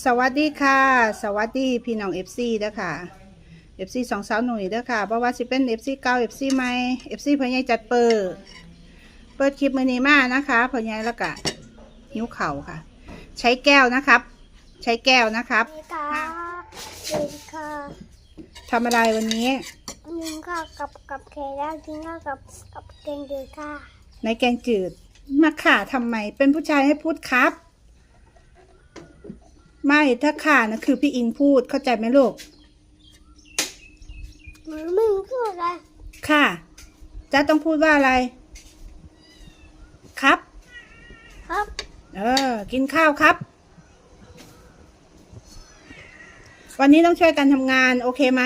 สวัสดีค่ะ สวัสดีพี่น้อง FC เด้อค่ะ FC สองสาวหนุ่ยเด้อค่ะเพราะว่าสิเป็น FC เก่า FC ใหม่ FC พ่อใหญ่จัดเปิดเปิดคลิปมือนี้มานะคะพ่อใหญ่แล้วก็หิ้วเข่าค่ะ ใช้แก้วนะครับ ใช้แก้วนะครับสวัสดีค่ะสวัสดีค่ะทำอะไรวันนี้ยิงข้าวกับกับเคแล้วกินข้าวกับกับเกงเดือค่ะในแกงจืดมาข่าทำไมเป็นผู้ชายให้พูดครับ ไม่ถ้าข่านะคือพี่อิงพูดเข้าใจไหมลูกหมือมึงพูดอะไรค่ะจะต้องพูดว่าอะไร ครับ ครับ เออ กินข้าวครับ วันนี้ต้องช่วยกันทำงาน โอเคไหม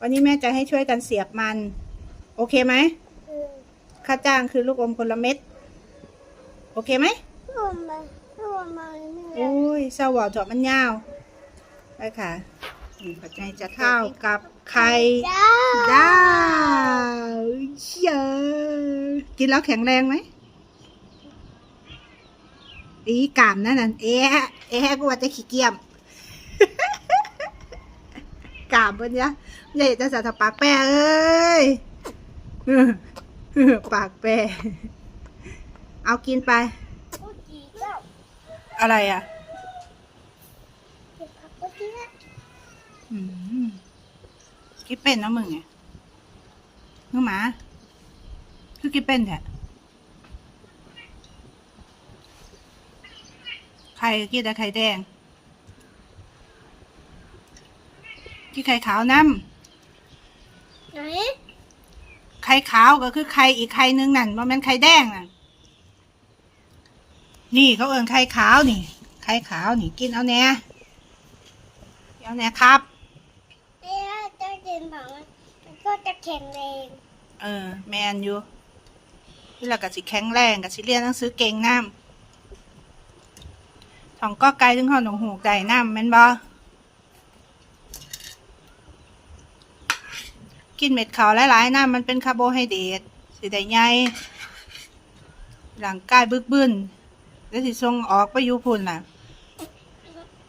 วันนี้แม่จะให้ช่วยกันเสียบมัน โอเคไหมเออค่าจ้างคือลูกอมคนละเม็ด โอเคไหม ตัวมันโอ้ยเศร้าหวอถอดมันยาวไปค่ะนี่ปัจจัยจะข้ากับไข่ดาวเชียกินแล้วแข็งแรงไหมอีกามนั่นน่ะเอ๊ะเอ๊ะกูว่าจะขี้เกียจกามเพิ่นเนี่ยใหญ่จะสาธปากแปรเอ้ยปากแปรเอากินไป อะไรอะเก็บผักพูดจีนะอืมกินเป็นเนาะมึงไงมึงหมา คือกินเป็นแท้ไข่กินแต่ไข่แดงกินไข่ขาวน้ไหนำไข่ขาวก็คือไข่อีกไข่หนึงนั่นว่ามันไข่แดงน่ะ นี่เขาเอิ้นไข่ขาวนี่ ไข่ขาวนี่กินเอาแน่เอาแน่ครับเอ๊ะจะกินผักมันก็จะแข็งแรงเออ แมนอยู่ที่เราก็สิแข็งแรงกับสิเรียนหนังสือเก่งน้ำท้องก็ไกลถึงห้องหนองหูกได้น้ำแม่นบ่กินเม็ดขาวหลายๆน้ำมันเป็นคาร์โบไฮเดรตสิได้ใหญ่ร่างกายบึกบึน แล้วสิส่งออกไปอยู่พุ่นล่ะ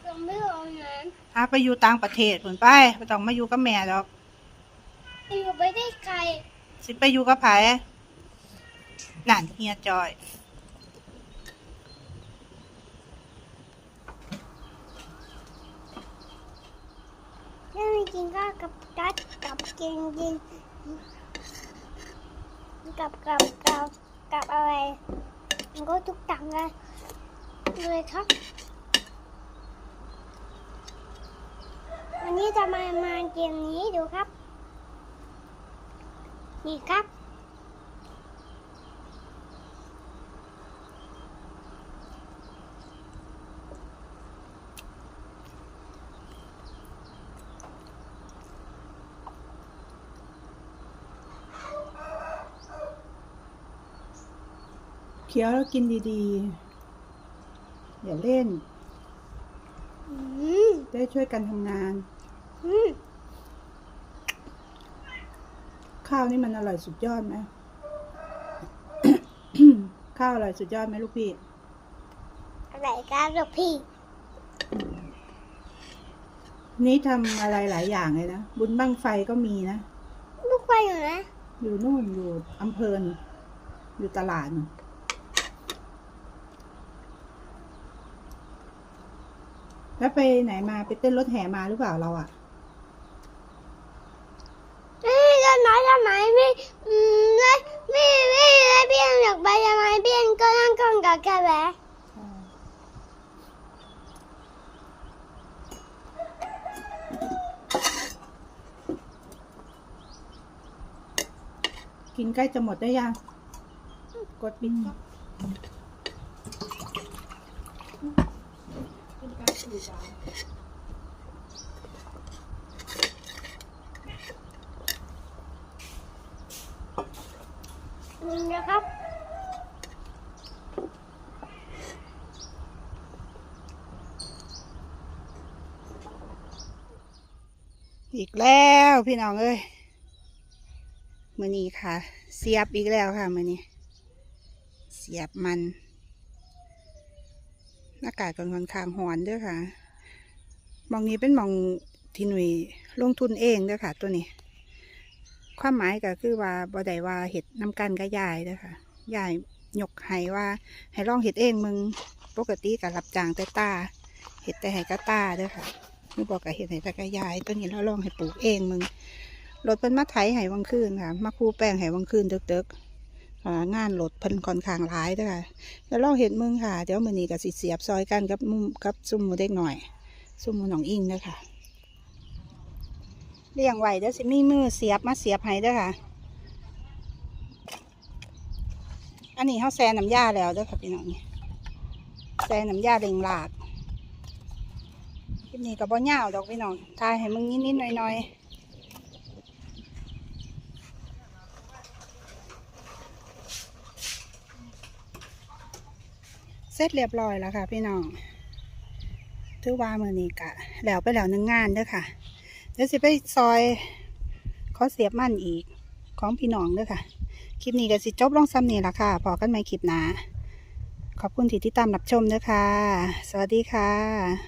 ก็ไม่เอาน้หาไปอยู่ต่างประเทศพุ่นไปไม่ต้องมาอยู่กับแม่ดอกำอยู่ไปได้ไกลสิไปอยู่กับไผนั่นเฮียจอยถ้าไม่กินข้าวกับกัดกับเกงกินกับกับกับกับอะไร มันก็ทุกตังเลยเลยครับ วันนี้จะมามาเกมนี้ดูครับ นี่ครับ คี้ยวแล้วกินดีๆ อย่าเล่นอืมได้ช่วยกันทำงานอืมข้าวนี่มันอร่อยสุดยอดไหมข้าวอร่อยสุดยอดไหมลูกพี่อะไรครับลูกพี่ นี่ทำอะไรหลายอย่างเลยนะ บุญบั้งไฟก็มีนะลูกไปอยู่นะ อยู่นู่นอยู่อำเภอนู่นอยู่ตลาดนู่น แล้วไปไหนมาไปเต้นรถแห่มาหรือเปล่าเราอะเอ้ยทำไมทำไมไม่อืมไม่ไม่ไม่ไม่เพียงอยากไปทำไมเพียงก็นั่งกล้องกับแกแหวะกินใกล้จะหมดได้ยัง กดปิดก่อน นี่นะครับอีกแล้วพี่น้องเอ้ยมือนี้ค่ะ เสียบอีกแล้วค่ะมือนี้ เสียบมัน อากาศก็ค่อนข้างร้อนด้อค่ะมองนี้เป็นมองที่หนุ่ยลงทุนเองด้อค่ะ ตัวนี้ ความหมายก็คือว่าบ่ได้ว่าเห็ดน้ำกันกับยายด้อค่ะยายยกให้ว่าให้ลองเห็ดเองมึงปกติก็รับจ้างแต่ตาเห็ดแต่ให้กะตาด้อค่ะนี่บอกกับเห็ดให้แต่กะยาย ตัวนี้เราลองให้ปลูกเองมึงรถเพิ่นมาไถให้วังคืนค่ะ มาคูแป้งให้วังคืนดึกๆ งานรถเพิ่นค่อนข้างหลายเด้อค่ะแล้วลองเห็ดมึงค่ะ เดี๋ยวมือนี้ก็สิเสียบซอยกันกับมุมกับซุ่มหมูเด็กหน่อย ซุ่มหมูหนองอิงด้อค่ะเลี้ยงไว้เดี๋ยวสิมีมือเสียบมาเสียบให้ด้อค่ะ อันนี้เขาแซ่น้ำยาแล้วด้อค่ะพี่น้องนี่แซ่น้ำยาเร่งลาดคลิปนี้ก็บ่ยาวดอกพี่น้องทายให้มึงนิดๆหน่อยๆ เสร็จเรียบร้อยแล้วค่ะ พี่น้องถือว่ามือนี้กะแล้วไปแล้วหนึ่งงานเด้อค่ะ เดี๋ยวสิไปซอยขอเสียบมันอีกของพี่น้องเด้อค่ะ คลิปนี้ก็สิจบลงซ้ำนี่ละค่ะพอกันใหม่คลิปหน้าขอบคุณที่ติดตามรับชมเด้อค่ะ สวัสดีค่ะ